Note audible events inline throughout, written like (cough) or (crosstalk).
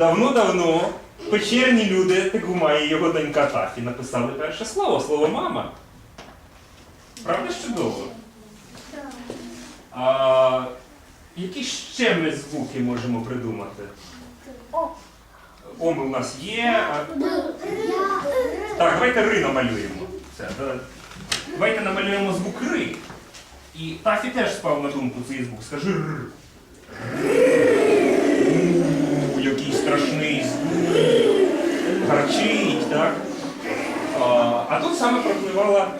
Давно-давно печерні люди, Тегума і його донька Тафі, написали перше слово, слово мама. Правда ж чудово? А, які ще ми звуки можемо придумати? Оми у нас є. А... Так, давайте ри намалюємо. Да. Давайте намалюємо звук ри. І Тафі теж спав на думку цей звук. Скажи р. Страшний. Гарчить, так? А, тут саме пропливала.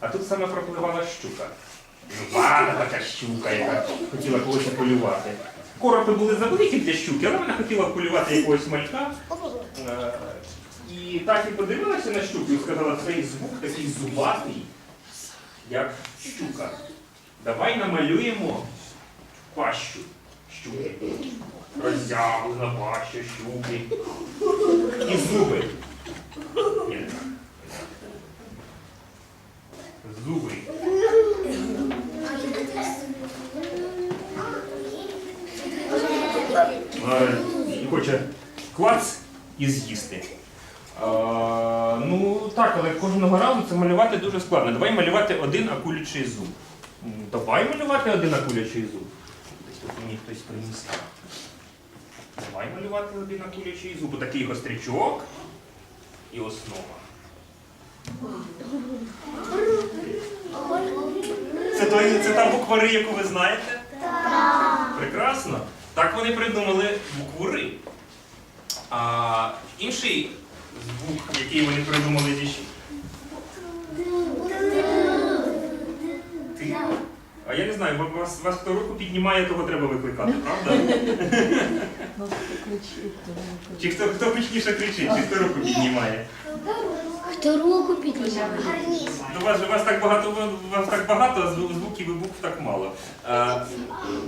А тут саме пропливала щука. Зубана така щука, яка хотіла когось полювати. Коропи були забиті для щуки, але вона хотіла полювати якогось малька. Е, І так і подивилася на щуку і сказала, цей звук такий зубатий, як щука. Давай намалюємо пащу щуки. Роззявлена паща щуки. І зуби. Ні, так. Зуби. І хоче клац і з'їсти. А, ну так, але кожного разу це малювати дуже складно. Давай малювати один акулячий зуб. Давай малювати один акулячий зуб. Тут мені хтось приніс. Давай малювати один акулячий зуб. Такий гострячок і основа. Це, той, це та буква Р, яку ви знаєте? Так. Прекрасно. Так вони придумали букву Ри. А інший звук, який вони придумали зі А я не знаю, вас, вас хто руку піднімає, того треба викликати, (laughs) правда? Чи хто, хто гучніше кричить, чи хто руку піднімає? Хто руку підняв? Ну, вас, же- вас так багато, вас так багато, а звуків і букв так мало. Е,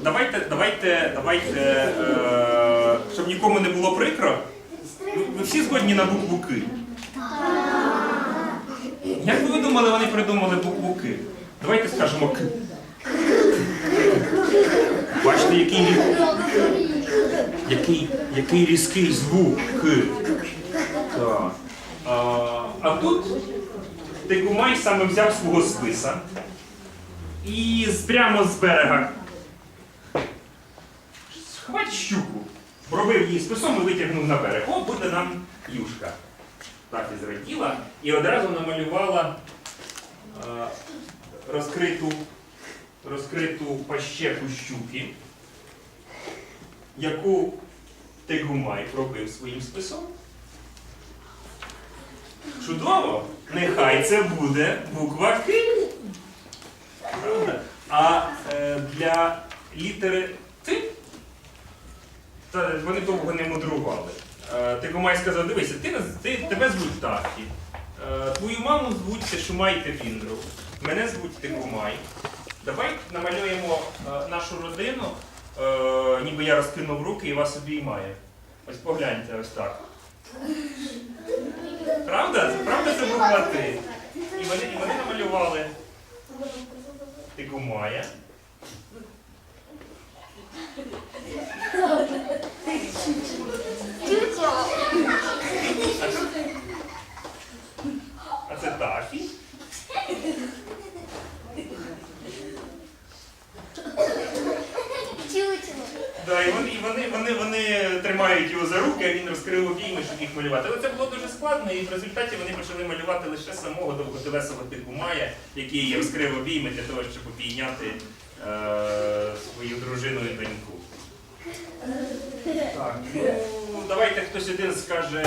давайте, давайте, давайте, е, щоб нікому не було прикро. Ви, ви всі згодні на букву К? Як би ви думали, вони придумали букву К? Давайте скажемо К. Бачите, який, який, який різкий звук. Так. А, а тут Текумай саме взяв свого списа і прямо з берега схвать щуку, пробив її списом і витягнув на берег. О, буде нам юшка. Так і зраділа і одразу намалювала е, розкриту, розкриту пащеку щуки, яку Тегумай пробив своїм списом. Чудово! Нехай це буде буква К. А е, для літери Т вони довго не мудрували. Е, Тигомай сказав, дивися, ти, ти, тебе звуть Тафі. Е, твою маму звуть Шумай Тефіндру. Мене звуть Тигомай. Давай намалюємо е, нашу родину, е, ніби я розкинув руки і вас обіймає. Ось погляньте, ось так. Правда? Правда це була ти? І вони, і вони намалювали Тигумая. А це Тафі. Да, і вони, і вони, вони, вони тримають його за руки, а він розкрив обійми, щоб їх малювати. Але це було дуже складно, і в результаті вони почали малювати лише самого довготелесого Тигумая, який розкрив обійми для того, щоб обійняти е, свою дружину і доньку. Так, ну давайте хтось один скаже,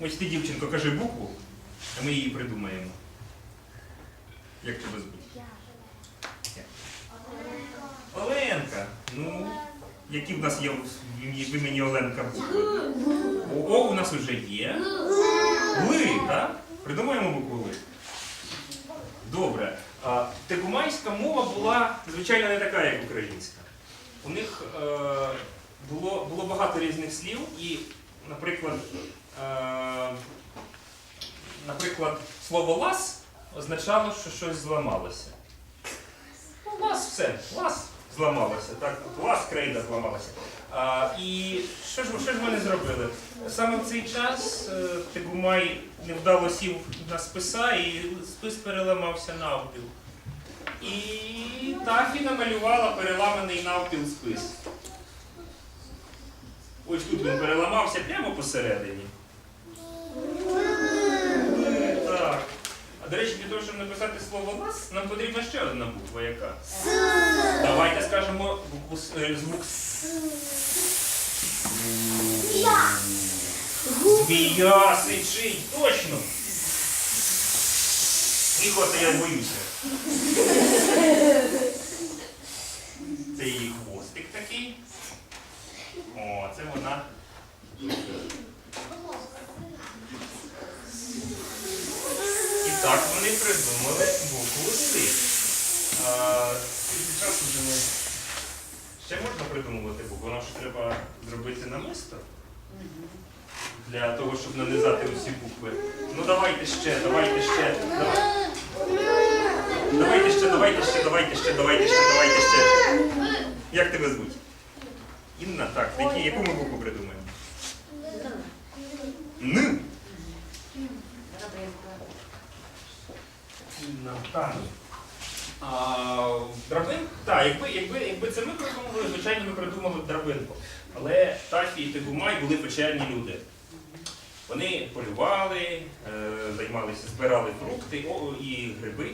ось ти, дівчинко, кажи букву, а ми її придумаємо. Як тебе звуть? Оленка. Ну, які в нас є в імені Оленка букви? О, у нас вже є. Ли, так? Придумаємо букву Ли. Добре. А, Тегумайська мова була, звичайно, не така, як українська. У них е, було, було багато різних слів, і, наприклад, е, наприклад, слово лас означало, що щось зламалося. Ну, лас все, лас, зламалася. Так, у вас крейда зламалася. А, і що ж, що ж вони зробили? Саме в цей час е, Тегумай невдало сів на списа і спис переламався навпіл. І Тафі намалювала переламаний навпіл спис. Ось тут він переламався прямо посередині. До речі, для того, щоб написати слово лас, нам потрібна ще одна буква, яка? Давайте скажемо букву С- е, звук С. Змія сичить, точно. То я боюся. Це її хвостик такий. О, це вона. І так вони придумали букву С. Скільки часу вже ми... Ще можна придумувати букву, нам ж треба зробити намисто для того, щоб нанизати усі букви. Ну давайте ще, давайте ще. Давай. Давайте ще, давайте ще, давайте ще, давайте ще, давайте ще. Як тебе звуть? Інна, так. Які, яку ми букву придумаємо? Н. так. Так, якби, якби, якби це ми придумали, звичайно, ми придумали драбинку. Але Тафі і Тегумай були печерні люди. Вони полювали, е, займалися, збирали фрукти і гриби.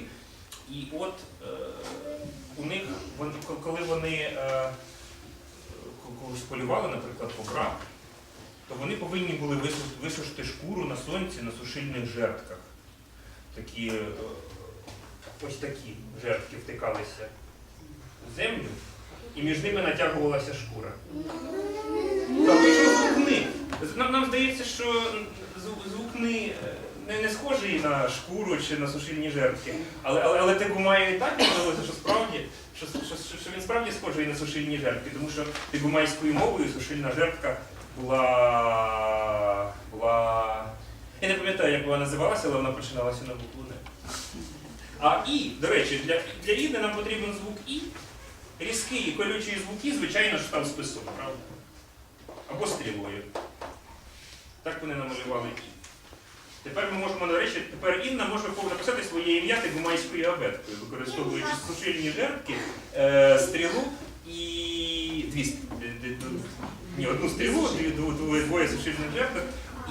І от е, у них, коли вони е, когось полювали, наприклад, бобра, то вони повинні були висушити шкуру на сонці на сушильних жертках. Такі, ось такі жертки втикалися в землю, і між ними натягувалася шкура. Так, вийшов звук «ни». Нам, нам здається, що звук, звук не, не схожий на шкуру чи на сушильні жертки. Але, але, але Тегумаю і так виявилося, що справді, що, що, що, він справді схожий на сушильні жертки, тому що тегумайською мовою сушильна жертка була. була. Я не пам'ятаю, як вона називалася, але вона починалася на букву. А І, до речі, для, для Іни нам потрібен звук І. Різкі і колючі звуки, звичайно ж там список, правда? Або стрілою. Так вони намалювали І. Тепер ми можемо, до речі, тепер Інна може написати своє ім'я тегумайською абеткою, використовуючи сушильні жертки, е, стрілу і дві ні, одну стрілу, дві, двоє, двоє, двоє сушильних жерток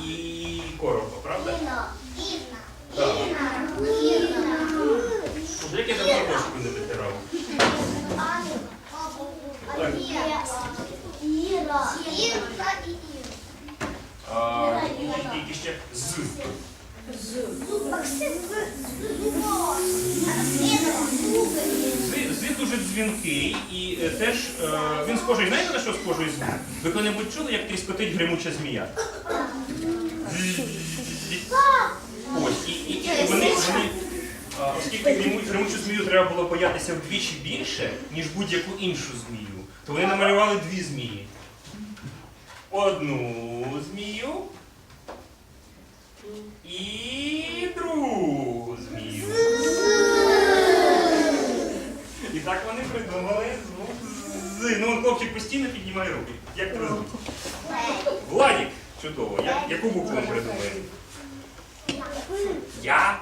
і коропа, правда? Так. Вже як я давно кошку не витирав. А, які, які ще з. Звід, звід дуже дзвінкий і е, теж е, він схожий, знаєте на що схожий звук? Ви коли-небудь чули, як тріскотить гримуча змія? Ось, і, і, і вони, оскільки гриму- гримучу змію треба було боятися вдвічі більше, ніж будь-яку іншу змію, то вони намалювали дві змії. Одну змію і другу змію. І так вони придумали звук з. Ну, хлопчик постійно піднімає руки. Як тебе? Владік. Чудово. Я, яку букву ми придумаємо? Я?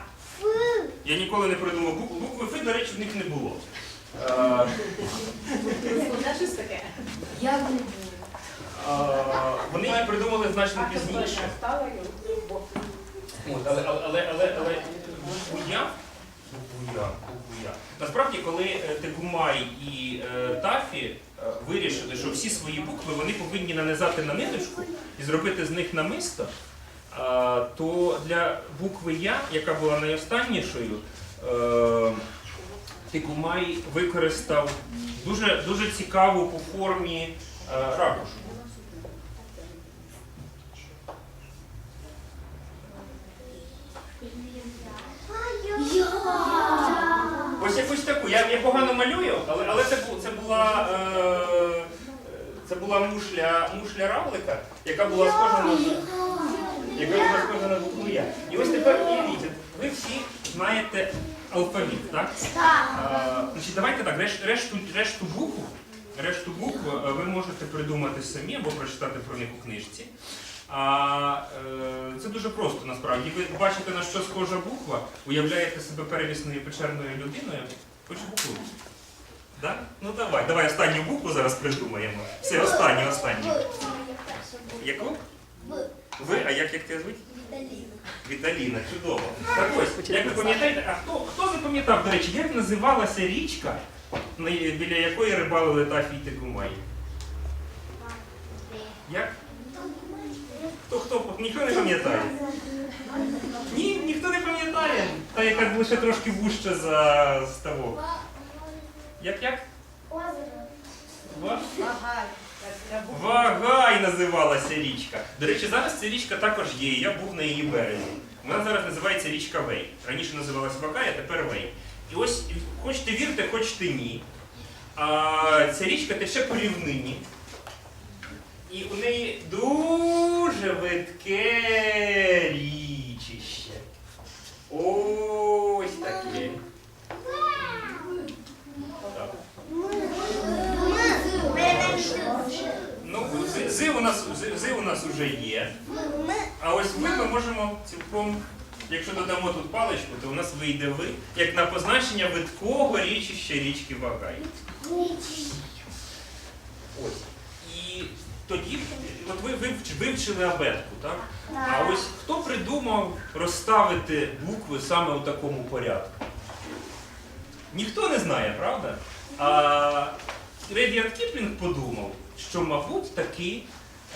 Я ніколи не придумав букву. Букви Фи, до речі, в них не було. Е, таке. Як не було? е, Вони її придумали значно пізніше. От, але, але, але, але, але букву я, букву я, букву я. Насправді, коли е, Тегумай і е, Тафі е, вирішили, що всі свої букви вони повинні нанизати на ниточку і зробити з них намисто, то для букви Я, яка була найостаннішою, е, Тегумай використав дуже, дуже цікаву по формі е, ракушку. Ось якусь таку. Я, я погано малюю, але, але це, бу- це була. Е, це була мушля, мушля равлика, яка була схожа на яка була схожа на букву Я. І ось тепер уявіть, ви всі знаєте алфавіт, так? А, значить, давайте так, решт, решту, решту букв Решту букв е, ви можете придумати самі або прочитати про них у книжці. А е, це дуже просто насправді. Ви бачите, на що схожа буква, уявляєте себе первісною печерною людиною. Хоч букву. Да? Ну давай, давай останню букву зараз придумаємо. Все, останню, останню. Яку? Ви, а як, як тебе звуть? Віталіна, Віталіна, чудово. Так ось, як ви пам'ятаєте, а хто, хто запам'ятав, до речі, як називалася річка, біля якої рибалили Тафі і Текумай? Як? Хто хто? Ніхто не пам'ятає? Ні, ніхто не пам'ятає. Та яка лише трошки вужче за ставок. Як як? Ва- Ага. Вагай називалася річка. До речі, зараз ця річка також є, я був на її березі. Вона зараз називається річка Вей. Раніше називалася Вагай, а тепер Вей. І ось, хочете вірте, хочете ні. А, ця річка тече по рівнині. І у неї дуже видке річище. Ось таке. Так. Ну, зи- зи у нас зи- зи у нас вже є. А ось ви ми можемо цілком, якщо додамо тут паличку, то у нас вийде ви, як на позначення видкого річища річки Вагай. Ось. І тоді, от ви вивчили абетку, так? А ось хто придумав розставити букви саме у такому порядку? Ніхто не знає, правда? А Редіард Кіплінг подумав, що, мабуть, таки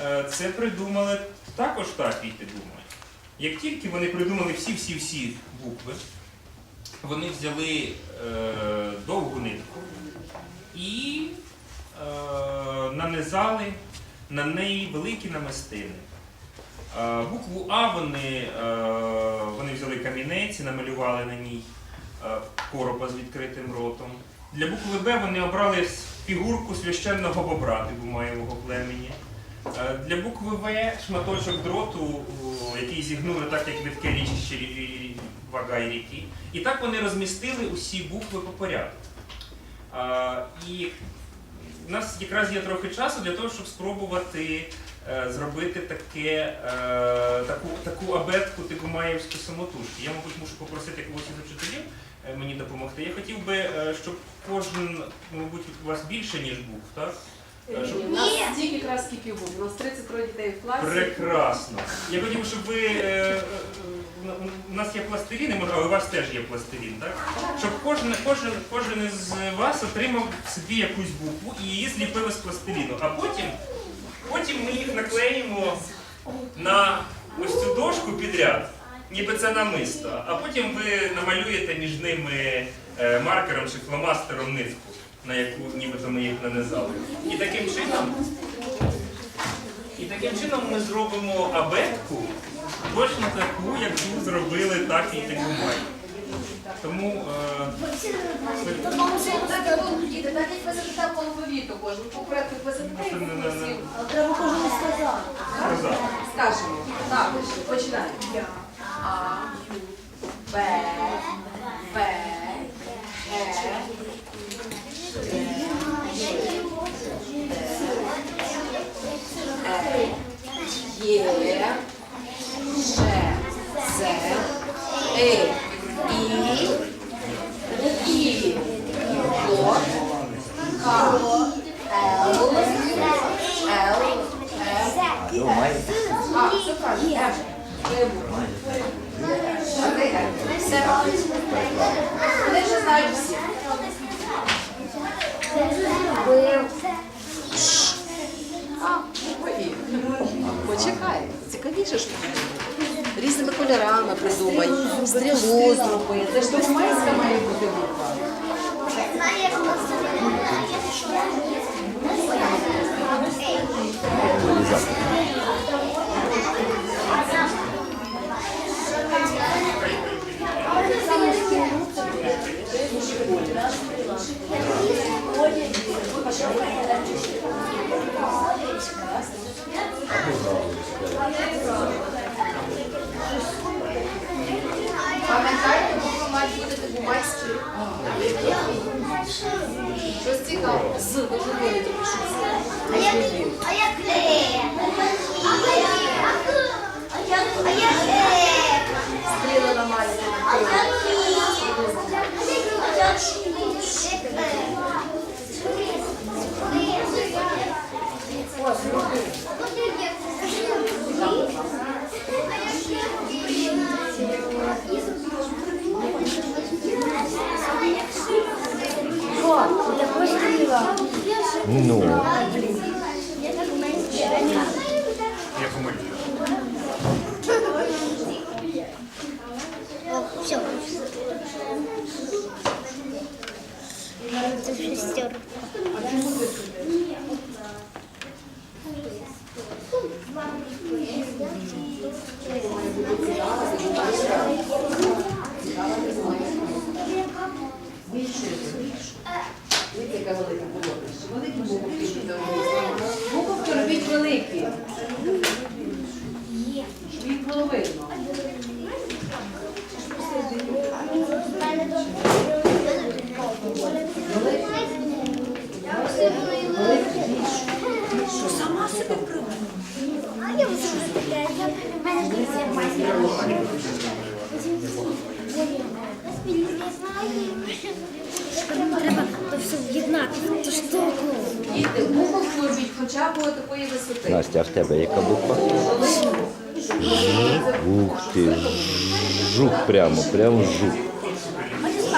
е, це придумали також так і думають. Як тільки вони придумали всі-всі-всі букви, вони взяли е, довгу нитку і е, нанизали на неї великі намистини. Е, Букву А вони, е, вони взяли камінець і намалювали на ній е, коропа з відкритим ротом. Для букви Б вони обрали фігурку священного бобра тибумаєвого племені. Е, Для букви В шматочок дроту, який зігнули так, як витке річище рі- рі- вага і ріки. І так вони розмістили усі букви по порядку. І у нас якраз є трохи часу для того, щоб спробувати е, зробити таке, е, таку, таку абетку тигумаєвську самотужки. Я, мабуть, мушу попросити когось із учителів е, мені допомогти. Я хотів би, е, щоб кожен, мабуть, у вас більше, ніж букв, так? Е, щоб- У нас стільки якраз скільки був. У нас 33 дітей в класі. Прекрасно. Я хотів, щоб ви. е, е, е, У нас є пластиліни, може, але у вас теж є пластилін, так? Щоб кожен, кожен, кожен із вас отримав собі якусь букву і її зліпили з пластиліну. А потім, потім ми їх наклеїмо на ось цю дошку підряд, ніби це намисто. А потім ви намалюєте між ними е, маркером чи фломастером нитку, на яку нібито ми їх нанизали. І таким чином. І таким чином ми зробимо абетку точно таку, яку зробили так і Тегумай. Тому е, як. Треба кожному сказати. Скажемо. Так, починаємо. А, Б, Б, Е, Е, Є, Ж, З, Е, І, І, О, К, Л, Л, М, а, все правильно. М. Вибух. Все правильно. Вони вже знають всі. Ой, Почекай, цікавіше. Різними кольорами придумай, стрілу зроби. Це ж документська має бути буква. Пам'ятайте, буква має бути документські. Щось цікаво. З дуже. А як, а е? А як, а як, а як е? Стріли ламаються. Ну, Я помилюю. Все. Це шестерка. Дивіться, яка велика було. Великі буковки. Буковки робіть великі. Щоб їх було видно. А я вже таке, я в мене ж майстер. Треба то все в'єднати, ту штуку. Діти, буковку робіть хоча б такої висоти. Настя, а в тебе яка буква? Ух ти, жук прямо, прямо жук.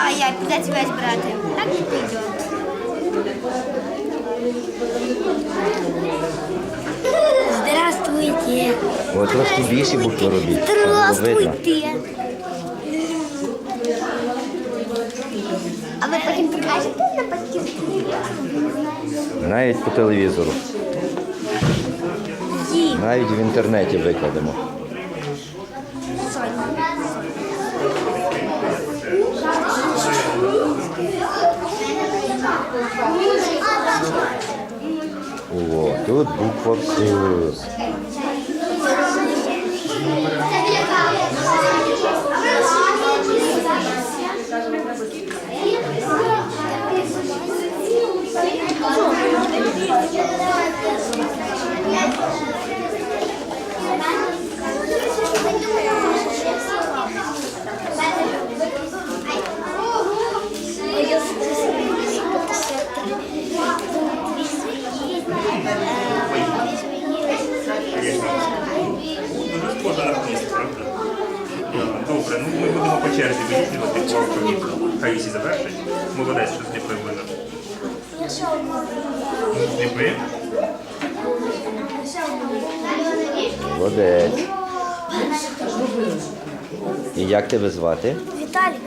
А я куда тебя брати? Так не пойдет. Здравствуйте. О, трошки більші букви робіть. щоб було видно. Здравствуйте. А ви потім покажете? Навіть по телевізору. Навіть в інтернеті викладемо. О, тут буква С. по черзі виїхати поки Таїсі завершить. Молодець, що зліпив вина. Зліпив? Молодець. І як тебе звати? Віталік.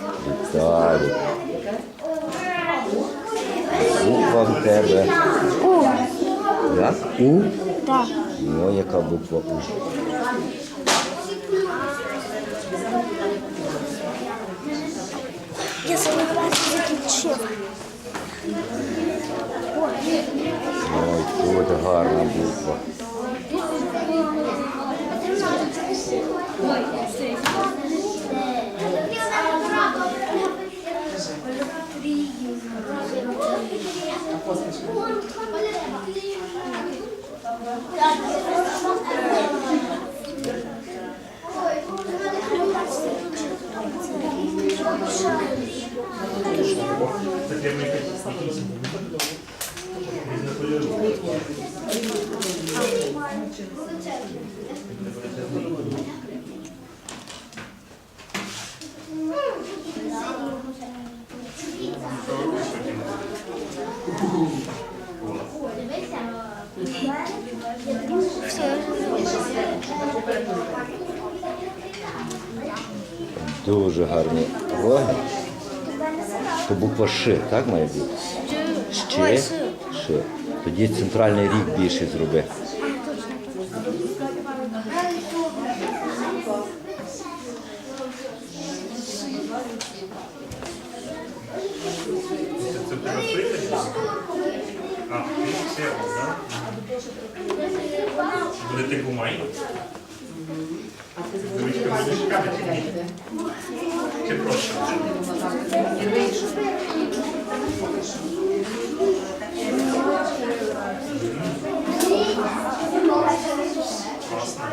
Віталій. Буква в тебе. У. Як? У? Так. Ну, яка буква У? Я свою працю закінчив. Ой, тут гарна буква. Якісь різнокольорові. Дуже гарні роги. То буква Ш, так має бути? Ще? Ще. Тоді центральний рік більший зроби. Це це тебе пише? А, ти все, так? Буде ти гумай? Ручка будеш шукати? Чи проще? Класно.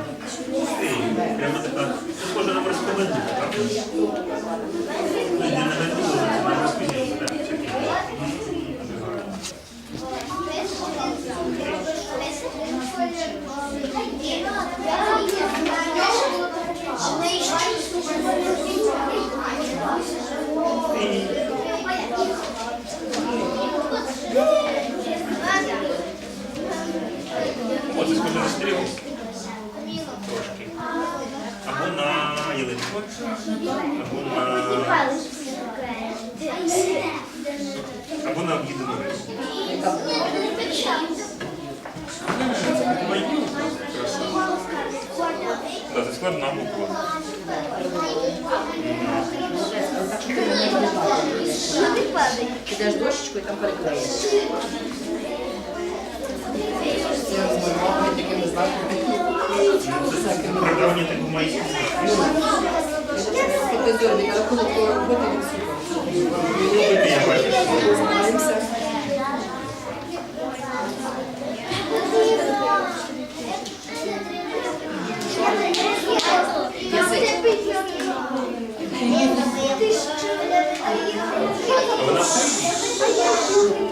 Ей, Прямо така, схоже на морську воду, так? Ну, не на воду, а на морську воду, так, всякі. О, це схоже на стрілу. Трошки. Або на ялинку. Або на... Або на об'їдену рису. Так, це складна буква. Підеш дощечку і там переклеїш. Такими знаками. Правда, вони так майські. Підозрюваний на рахунок роботи від стоять.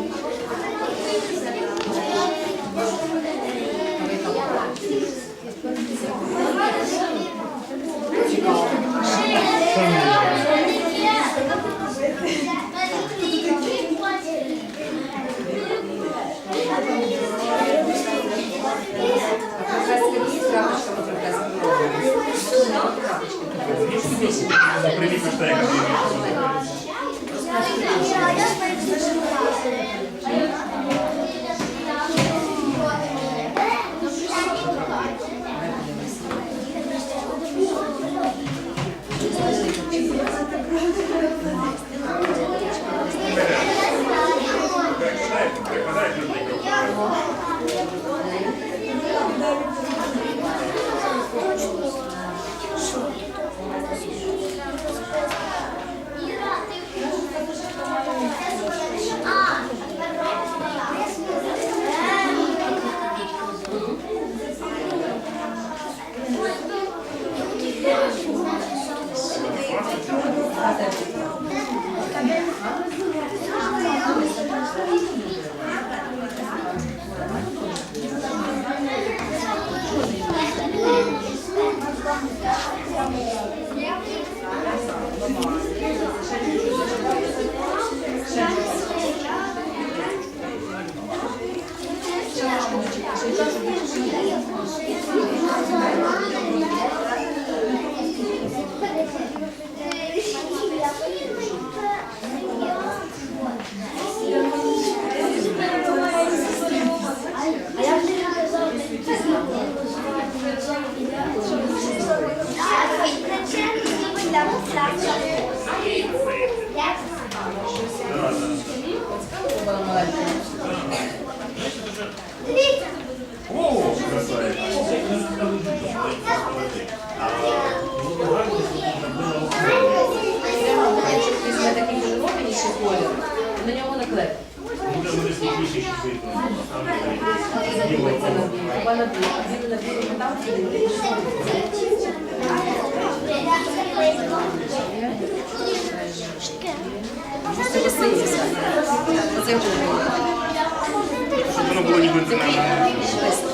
Воно було ніби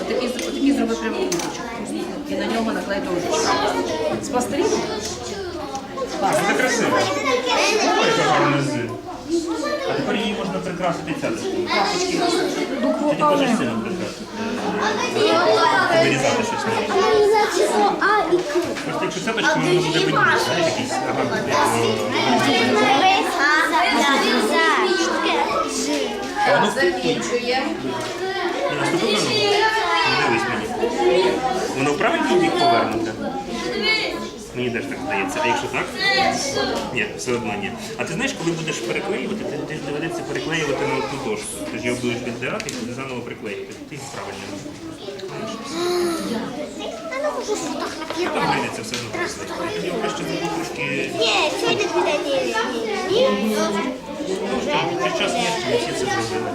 Отакий отакий зроби прямокутничок. І на ньому наклей дорожечку. З пластиліну? Це красиво. Ой, яка гарна з. А тепер її можна прикрасити можеш сильно прикрасити. Вирізати щось не мені. Воно в правильний бік? Мені теж так здається. А якщо так? Ні, все одно ні. А ти знаєш, коли будеш переклеювати, ти, ти ж доведеться переклеювати на одну дошку. Ти ж його будеш віддирати і буде заново приклеювати. Ти правильно. Прийдеться все одно прислати. Тоді ви ще зробити трошки. Ні, сьогодні піде ні. Ні. Вже час є, щоб всі це зробили.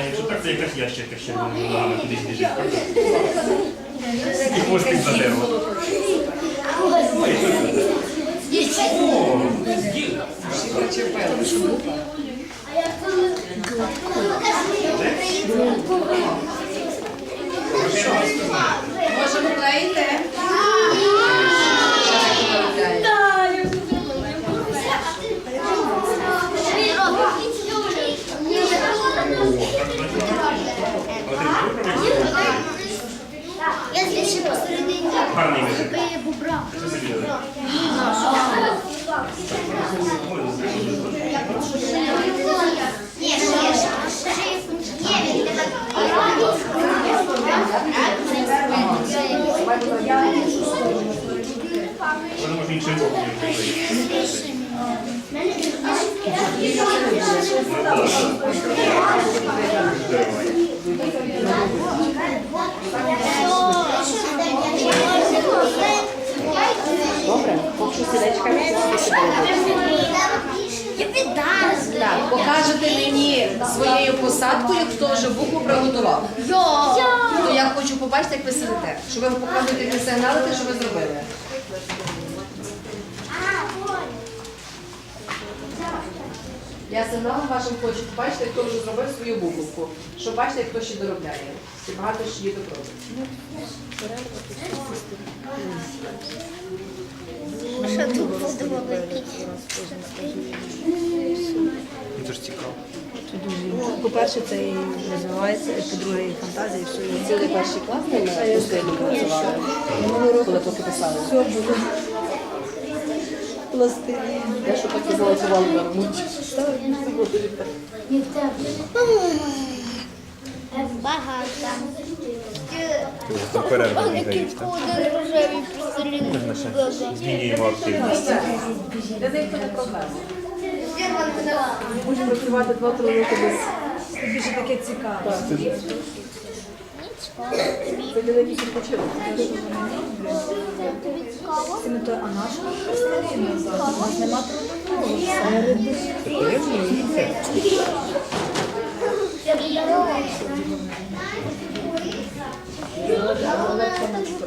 А якщо так, це якась ящерка ще ногами кудись біжить. І хвостик за дерево. Ой, О, дід. Може, ви клеїте? Я здесь посередині. Гарний вигляд. Я бубра. Це забіли. Ні, ще, ще, ще. Ні, він не Воно може інший не Добре, поки сідечка. Так, покажете мені своєю посадкою, хто вже букву приготував. То я хочу побачити, як ви сидите. Щоб ви показуєте мені сигналити, що ви зробили. Я сигналом вашим хочу побачити, хто вже зробив свою буковку. Щоб бачити, хто ще доробляє. І багато ще діток робить. Що? Це ж цікаво. По-перше, це і розвивається, і по-друге, і фантазія, і все. Цілий перший клас ми на пустельну працювали. Минулого року, коли поки писали. Пластилін. Я що так і золотували на ремонті. Багато. Там кудер рожевий пластилін. Змінюємо активність. Для них це проблема. Можемо працювати два-три роки без. Це більше таке цікаве. Заділи вісім не той, а наш? У